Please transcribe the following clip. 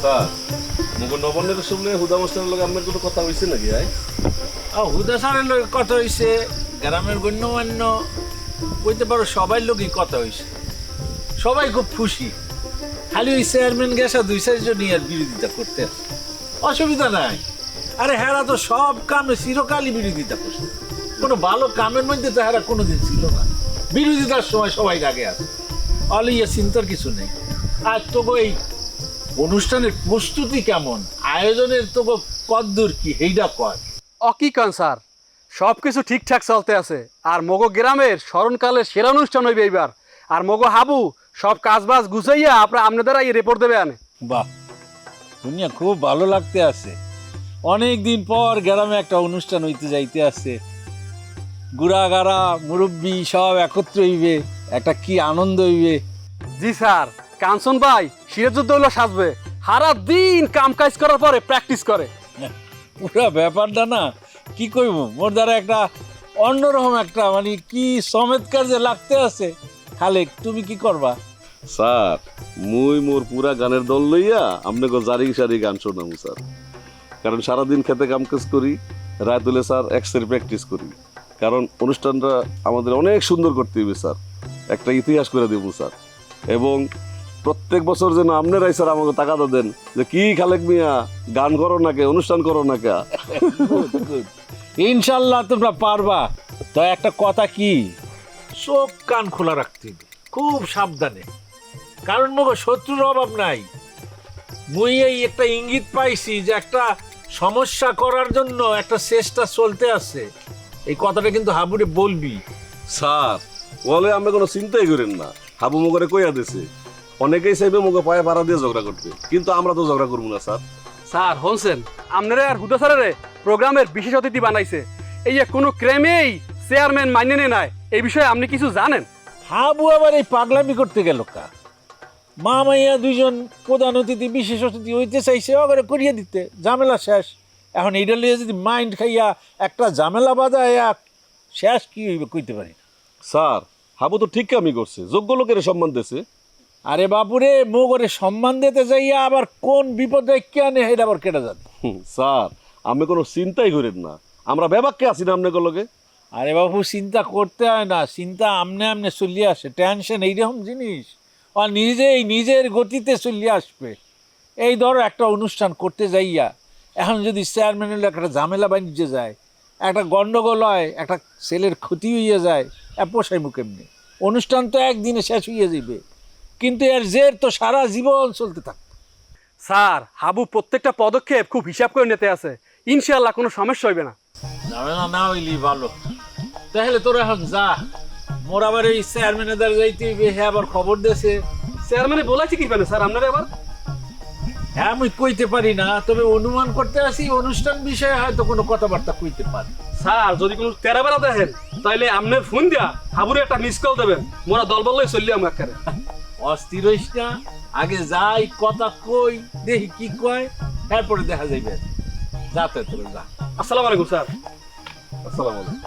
Sir মুখ নবান্নের শুনলে হুদা মাস্টারের লগে আমার কোনো কথা হয়েছে নাকি, আই? আর হুদা স্যারের লোক কথা হইছে, গ্রামের গণ্যমান্য বলতে পারো সবাই লোকই কথা হইছে। সবাই খুব খুশি। খালি ওই চেয়ারম্যান গেছে, দুই চারজন আর বিরোধিতা করতে আসে। অসুবিধা নাই। আরে হেরা তো সব কামে চিরকালই বিরোধিতা করছে। কোনো ভালো কামের মধ্যে তো হেরা কোনোদিন ছিল না। বিরোধিতার সময় সবাই আগে আসে অলিয়া, চিন্তার কিছু নেই। আর তবু এই অনুষ্ঠানের প্রস্তুতি কেমন? আয়োজনের তবু কদ্দূর কি? এইটা কয়? অকিকন স্যার। সব কিছু ঠিকঠাক চলতে আছে। আর মগো গ্রামের স্মরণকালের সেরা অনুষ্ঠান হইবে এইবার। আর মগো হাবু সব কাজ বাজ গুছাইয়া আপনার আপনাদের এই রিপোর্ট দেবে আনে। বাহ। দুনিয়া খুব ভালো লাগতে আছে। অনেক দিন পর গ্রামে একটা অনুষ্ঠান হইতে যাইতে আছে। গুড়াগাড়া মুরব্বী সব একত্র হইবে। একটা কি আনন্দ হইবে। জি স্যার। কাঞ্চন ভাই সিরাজউদ্দৌলা সাজবে। সারা দিন কাম কাজ করার পরে প্র্যাকটিস করে। পুরা ব্যাপারটা না কি কইব? মোর দ্বারা একটা অন্যরকম একটা মানে কি চমৎকার যে লাগতে আছে? খালেক তুমি কি করবা? স্যার মুই মোর পুরা গানের দল লইয়া আপনাকে জারি সারি গান শোনাবো স্যার। কারণ সারাদিন খেতে কাম কাজ করি রাত হলে স্যার এক্সের প্র্যাকটিস করি। কারণ অনুষ্ঠানটা আমাদের অনেক সুন্দর করতে হবে স্যার। একটা ইতিহাস করে দেবো স্যার। এবং প্রত্যেক বছর যেন আপনারাই স্যার আমাকে টাকাটা দেন যে কি খালেক মিয়া গান করো না কে অনুষ্ঠান করো না কে। ইনশাল্লাহ তোমরা পারবা। তো একটা কথা কি? চোখ কান খোলা রাখতে হবে খুব সাবধানে। কারণ মগ শত্রুর অভাব নাই। মুই এই একটা ইঙ্গিত পাইছি যে একটা সমস্যা করার জন্য একটা চেষ্টা চলতে আছে। এই কথাটা কিন্তু হাবুরে বলবি। স্যার বলে আমরা কোনো চিন্তাই করেন না। হাবু মগরে কইয়া দিছে অনেকেই চাইবে মগে পায়ে পাড়া দিয়ে ঝগড়া করতে। কিন্তু আমরা তো ঝগড়া করব না স্যার। স্যার হনসেন আপনারা আর হুদা স্যারের প্রোগ্রামের বিশেষ অতিথি বানাইছে। এই যে কোনো ক্রেমেই চেয়ারম্যান মাইনে নেয় নাই এই বিষয়ে আপনি কিছু জানেন? হাবু আবার এই পাগলামি করতে গেল কা? মা মাইয়া দুইজন প্রধান অতিথি বিশেষ অতিথি হইতে চাইছে ওখানে করিয়ে দিতে। ঝামেলা শেষ। এখন এইটা লিয়ে যদি মাইন্ড খাইয়া একটা ঝামেলা বাজায়া শেষ কি হইবে কইতে পারি স্যার হাবু তো ঠিক কামই করছে। যোগ্য লোকের সম্মান দিছে। আরে বাপুরে মো করে সম্মান দিতে যাইয়া আবার কোন বিপদে রেখে আনে আবার কেটে হুম, স্যার আমি কোনো চিন্তাই করেন না। আমরা বেবাককে আছি না আপনাকে লগে? আরে বাবু চিন্তা করতে হয় না চিন্তা আমনে আমনে চলিয়ে আসে। টেনশন এইরকম জিনিস। আর নিজেই নিজের গতিতে চলিয়ে আসবে। এই ধরো একটা অনুষ্ঠান করতে যাইয়া এখন যদি চেয়ারম্যান চেয়ারম্যানের একটা ঝামেলা বাণিজ্য যায় একটা গণ্ডগোল হয় একটা ছেলের ক্ষতি হইয়া যায় এ পোষাই মুখ এমনি। অনুষ্ঠান তো একদিনে শেষ হইয়া যাবে কিন্তু এর জের তো সারা জীবন চলতে থাকবে স্যার হাবু প্রত্যেকটা পদক্ষেপ খুব হিসাব করে নিতে আছে। ইনশাআল্লাহ কোনো সমস্যা হইবে না। ঝামেলা না হইলি ভালো। তাহলে তোরা এখন যা। মোর আবার দ্বারা যাইতে হইবে, হ্যাঁ আবার খবর দেছে চেয়ারম্যানে বলাইছে কি পারে স্যার আপনারা এবার হ্যাঁ আমি কইতে পারি না তবে অনুমান করতে আসি অনুষ্ঠান বিষয়ে হয়তো কোনো কথাবার্তা কইতে পারি। স্যার যদি কোনো তেরা দেখেন তাহলে আপনার ফোন দিয়া হাবুরে একটা মিস কল দেবেন। মোরা দল বললে চললি আমার একেবারে। অস্থির হইস না আগে যাই কথা কই দেখি কি কয় তারপরে দেখা যাইবে। যাতে তোর যা। আসসালামু আলাইকুম স্যার। আসসালাম আলাইকুম।